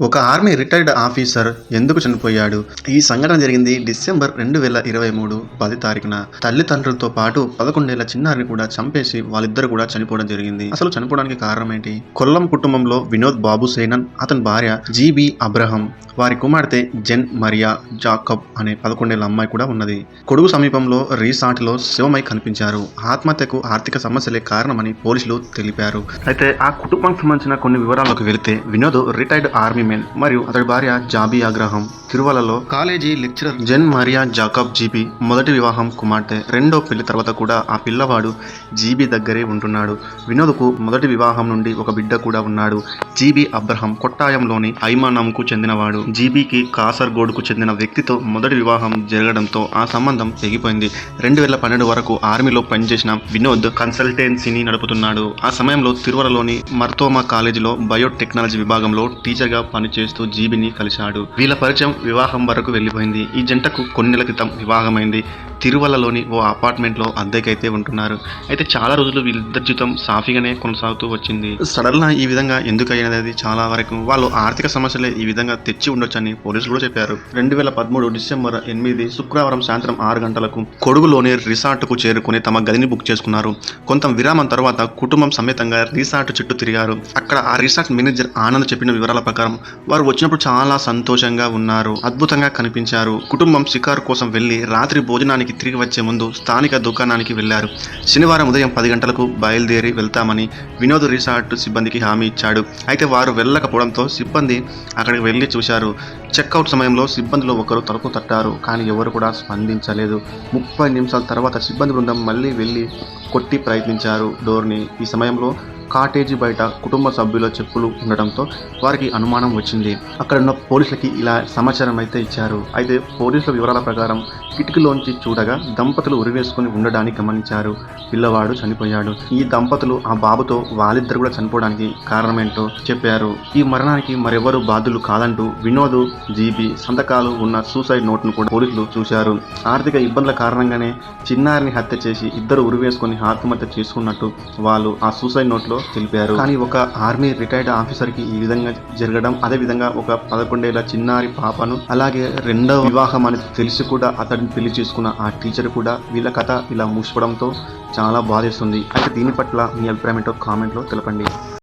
ఒక army retired officer ఎందుకు చనిపోయాడు? ఈ సంఘటన జరిగింది డిసెంబర్ రెండు వేల ఇరవై మూడు పది తారీఖున. తల్లిదండ్రులతో పాటు పదకొండేళ్ళ చిన్నారిని కూడా చంపేసి వాళ్ళిద్దరు కూడా చనిపోవడం జరిగింది. అసలు చనిపోవడానికి కారణం ఏంటి? కొల్లం కుటుంబంలో వినోద్ బాబు సేనన్ అతని భార్య జీబి అబ్రహం వారి కుమార్తె జెన్ మరియా జాకబ్ అనే పదకొండేళ్ళ అమ్మాయి కూడా ఉన్నది. కొడుకు సమీపంలో రీసార్ట్లో శివమై కనిపించారు. ఆత్మహత్యకు ఆర్థిక సమస్యలే కారణమని పోలీసులు తెలిపారు. అయితే ఆ కుటుంబానికి సంబంధించిన కొన్ని వివరాల్లోకి వెళితే వినోద్ రిటైర్డ్ ఆర్మీ మెన్ మరియు అతడి భార్య జాబీ అగ్రహం తిరువలలో కాలేజీ లెక్చరర్ జెన్ మరియా జాకబ్ జీబీ మొదటి వివాహం కుమార్తె రెండో పెళ్ళి తర్వాత కూడా ఆ పిల్లవాడు జీబీ దగ్గరే ఉంటున్నాడు. వినోద్కు మొదటి వివాహం నుండి ఒక బిడ్డ కూడా ఉన్నాడు. జీబీ అబ్రహం కొట్టాయంలోని ఐమానంకు చెందినవాడు. జీబీకి కాసర్గోడ్కు చెందిన వ్యక్తితో మొదటి వివాహం జరగడంతో ఆ సంబంధం తెగిపోయింది. రెండు వేల పన్నెండు వరకు ఆర్మీలో పనిచేసిన వినోద్ కన్సల్టెన్సీని నడుపుతున్నాడు. ఆ సమయంలో తిరువలలోని మర్తోమా కాలేజీలో బయోటెక్నాలజీ విభాగంలో టీచర్గా పనిచేస్తూ జీబిని కలిశాడు. వీళ్ళ పరిచయం వివాహం వరకు వెళ్ళిపోయింది. ఈ జంటకు కొన్ని నెలల క్రితం వివాహమైంది. తిరువలలోని ఓ అపార్ట్మెంట్లో అద్దెకైతే ఉంటున్నారు. అయితే చాలా రోజులు వీళ్ళిద్దరి జీవితం సాఫీగానే కొనసాగుతూ వచ్చింది. సడన్గా ఈ విధంగా ఎందుకు అది చాలా వరకు వాళ్ళు ఆర్థిక సమస్యలే ఈ విధంగా తెచ్చి ఉండొచ్చని పోలీసులు కూడా చెప్పారు. రెండు వేల పదమూడు డిసెంబర్ ఎనిమిది శుక్రవారం సాయంత్రం ఆరు గంటలకు కొడుగులోని రిసార్ట్కు చేరుకుని తమ గదిని బుక్ చేసుకున్నారు. కొంత విరామం తర్వాత కుటుంబం సమేతంగా రిసార్ట్ చుట్టూ తిరిగారు. అక్కడ ఆ రిసార్ట్ మేనేజర్ ఆనంద్ చెప్పిన వివరాల ప్రకారం వారు వచ్చినప్పుడు చాలా సంతోషంగా ఉన్నారు అద్భుతంగా కనిపించారు. కుటుంబం షికారు కోసం వెళ్ళి రాత్రి భోజనానికి తిరిగి వచ్చే ముందు స్థానిక దుకాణానికి వెళ్ళారు శనివారం ఉదయం పది గంటలకు బయలుదేరి వెళ్తామని వినోద్ రిసార్ట్ సిబ్బందికి హామీ ఇచ్చాడు. అయితే వారు వెళ్ళకపోవడంతో సిబ్బంది అక్కడికి వెళ్ళి చూశారు. చెక్అవుట్ సమయంలో సిబ్బందిలో ఒకరు తలుపు తట్టారు కానీ ఎవరు కూడా స్పందించలేదు. ముప్పై నిమిషాల తర్వాత సిబ్బంది బృందం మళ్ళీ వెళ్ళి కొట్టి ప్రయత్నించారు. డోర్ని ఈ సమయంలో కాటేజీ బయట కుటుంబ సభ్యుల చెప్పులు ఉండటంతో వారికి అనుమానం వచ్చింది. అక్కడ ఉన్న పోలీసులకి ఇలా సమాచారం అయితే ఇచ్చారు. అయితే పోలీసుల వివరాల ప్రకారం కిటికీలోంచి చూడగా దంపతులు ఉరివేసుకుని ఉండడాన్ని గమనించారు. పిల్లవాడు చనిపోయాడు. ఈ దంపతులు ఆ బాబుతో వాళ్ళిద్దరు కూడా చనిపోవడానికి కారణమేంటో చెప్పారు. ఈ మరణానికి మరెవరు బాధ్యులు కాదంటూ వినోద్ జీబీ సంతకాలు ఉన్న సూసైడ్ నోట్ను కూడా పోలీసులు చూశారు. ఆర్థిక ఇబ్బందుల కారణంగానే చిన్నారిని హత్య చేసి ఇద్దరు ఉరివేసుకొని ఆత్మహత్య చేసుకున్నట్టు వాళ్ళు ఆ సూసైడ్ నోట్లో తెలిపారు. కానీ ఒక ఆర్మీ రిటైర్డ్ ఆఫీసర్కి ఈ విధంగా జరగడం అదే విధంగా ఒక పదకొండేళ్ళ చిన్నారి పాపను అలాగే రెండవ వివాహం అని తెలిసి కూడా అతడిని పెళ్ళి చేసుకున్న ఆ టీచర్ కూడా వీళ్ళ కథ ఇలా మూసిపోవడంతో చాలా బాధేస్తుంది. అయితే దీని పట్ల మీ అభిప్రాయం ఏంటో కామెంట్లో తెలపండి.